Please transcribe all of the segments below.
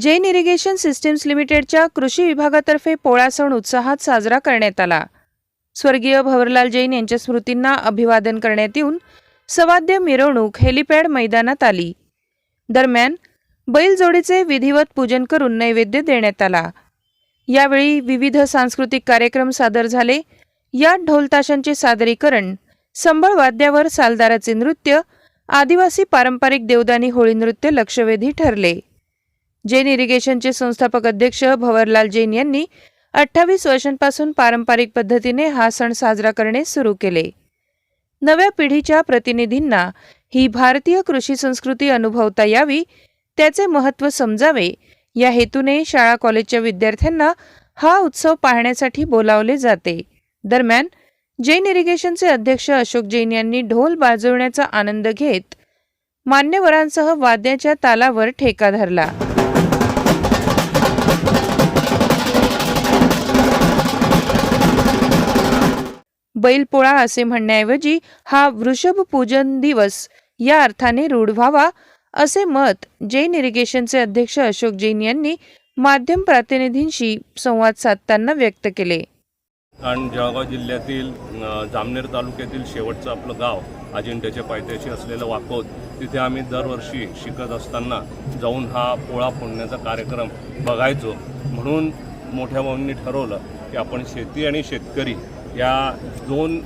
Jain irrigation systems लिमिटेडच्या कृषी विभागातर्फे पोळा सण उत्साहात साजरा करण्यात आला. स्वर्गीय भवरलाल जैन यांच्या स्मृतींना अभिवादन करण्यात येऊन सवाद्य मिरवणूक हेलिपॅड मैदानात आली. दरम्यान बैलजोडीचे विधिवत पूजन करून नैवेद्य देण्यात आला. यावेळी विविध सांस्कृतिक कार्यक्रम सादर झाले. यात ढोलताशांचे सादरीकरण संबळ वाद्यावर सालदाराचे नृत्य आदिवासी पारंपरिक देवदानी होळी नृत्य लक्षवेधी ठरले. जैन इरिगेशनचे संस्थापक अध्यक्ष भवरलाल जैन यांनी अठ्ठावीस वर्षांपासून पारंपरिक पद्धतीने हा सण साजरा करणे सुरू केले. नव्या पिढीच्या प्रतिनिधींना ही भारतीय कृषी संस्कृती अनुभवता यावी त्याचे महत्त्व समजावे या हेतूने शाळा कॉलेजच्या विद्यार्थ्यांना हा उत्सव पाहण्यासाठी बोलावले जाते. दरम्यान जैन इरिगेशनचे अध्यक्ष अशोक जैन यांनी ढोल बाजवण्याचा आनंद घेत मान्यवरांसह वाद्याच्या तालावर ठेका धरला. बैलपोळा असे म्हणण्याऐवजी हा वृषभ पूजन दिवस या अर्थाने रूढ व्हावा असे मत जैन इरिगेशनचे अध्यक्ष अशोक जैन यांनी माध्यम प्रतिनिधींशी संवाद साधताना व्यक्त केले. कारण जळगाव जिल्ह्यातील जामनेर तालुक्यातील शेवटचं आपलं गाव अजिंठ्याच्या पायथ्याशी असलेलं वाकोद तिथे आम्ही दरवर्षी शिकत असताना जाऊन हा पोळा फोडण्याचा कार्यक्रम बघायचो. म्हणून मोठ्या भाऊंनी ठरवलं की आपण शेती आणि शेतकरी या दोन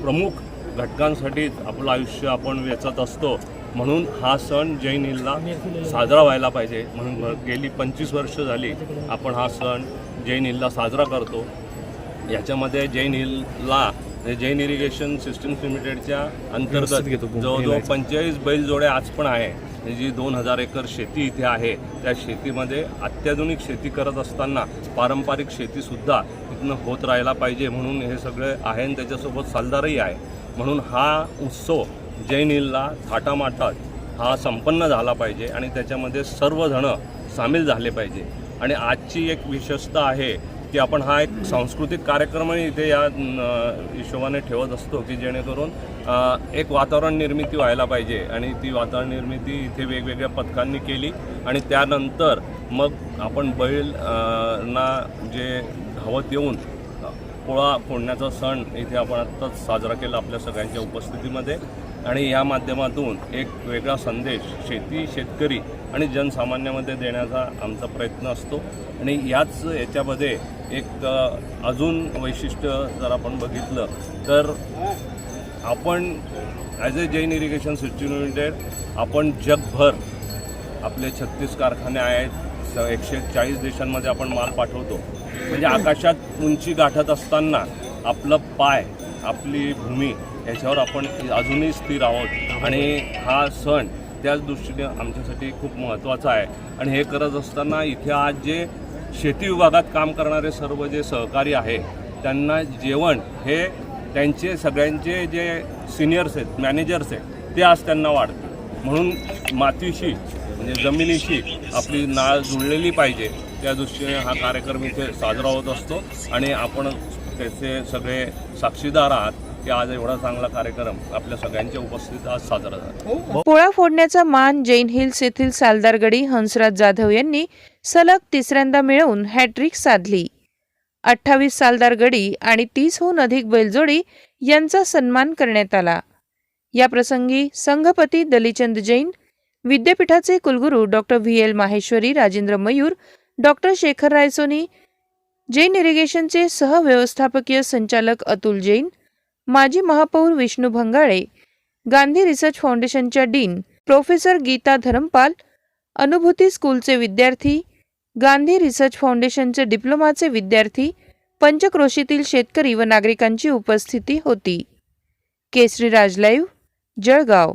प्रमुख घटकांसाठीच आपलं आयुष्य आपण वेचत असतो. म्हणून हा सण जैन हिलला साजरा व्हायला पाहिजे. म्हणून गेली पंचवीस वर्ष झाली आपण हा सण जैन हिलला साजरा करतो. याच्यामध्ये जैन हिलला जैन इरिगेशन सिस्टम्स लिमिटेडच्या अंतर्गत जवळजवळ पंचेचाळीस बैलजोड्या आज पण आहे. जी दोन हजार एकर शेती इथे आहे त्या शेतीमध्ये अत्याधुनिक शेती करत असताना पारंपरिक शेतीसुद्धा इथनं होत राहायला पाहिजे म्हणून हे सगळे आहे आणि त्याच्यासोबत सालदारही आहे. म्हणून हा उत्सव जैन हिलला थाटामाटात हा संपन्न झाला पाहिजे आणि त्याच्यामध्ये सर्वजणं सामील झाले पाहिजे. आणि आजची एक विशेषता आहे की आपण हा एक सांस्कृतिक कार्यक्रमही इथे या हिशोबाने ठेवत असतो की जेणेकरून एक वातावरण निर्मिती व्हायला पाहिजे. आणि ती वातावरण निर्मिती इथे वेगवेगळ्या पथकांनी केली आणि त्यानंतर मग आपण बैल ना जे धावत येऊन पोळा फोडण्याचा सण इथे आपण आत्ताच साजरा केला आपल्या सगळ्यांच्या उपस्थितीमध्ये. आणि या माध्यमातून एक वेगळा संदेश शेती शेतकरी आणि जनसामान्यामध्ये देण्याचा आमचा प्रयत्न असतो. आणि याच याच्यामध्ये एक अजून वैशिष्ट्य जर आपण बघितलं तर आपण as a Jain irrigation system limited आपण जगभर आपले छत्तीस कारखाने आहेत. स एकशे चाळीस देशांमध्ये आपण माल पाठवतो. म्हणजे आकाशात उंची गाठत असताना आपलं पाय आपली भूमी याच्यावर आपण अजूनही स्थिर आहोत. आणि हा सण त्याच दृष्टीने आमच्यासाठी खूप महत्त्वाचा आहे. आणि हे करत असताना इथे आज जे शेती विभागात काम करणारे सर्व जे सहकारी आहे त्यांना जेवण हे त्यांचे सगळ्यांचे जे सिनियर्स आहेत मॅनेजर्स आहेत ते आज त्यांना वाढते म्हणून मातीशी म्हणजे जमिनीशी आपली नाळ जुळलेली पाहिजे. त्या दृष्टीने हा कार्यक्रम इथे साजरा होत असतो. आणि आपण त्याचे सगळे साक्षीदार आहात. की आज एवढा चांगला कार्यक्रम आपल्या सगळ्यांच्या उपस्थितीत आज साजरा झाला. पोळा फोडण्याचा मान जैन हिल्स येथील सालदारगडी हंसराज जाधव यांनी सलग तिसऱ्यांदा मिळवून हॅट्रिक साधली. अठ्ठावीस सालदार गडी आणि तीसहून अधिक बैलजोडी यांचा सन्मान करण्यात आला. या प्रसंगी संघपती दलिचंद जैन विद्यापीठाचे कुलगुरू doctor V L Maheshwari Rajendra Mayur doctor Shekhar Raisoni Jain इरिगेशनचे सहव्यवस्थापकीय संचालक अतुल जैन माजी महापौर विष्णू भंगाळे गांधी रिसर्च फाउंडेशनच्या डीन प्रोफेसर गीता धरमपाल अनुभूती स्कूलचे विद्यार्थी गांधी रिसर्च फाउंडेशनचे डिप्लोमाचे विद्यार्थी पंचक्रोशीतील शेतकरी व नागरिकांची उपस्थिती होती. केसरी राज लाईव्ह जळगाव.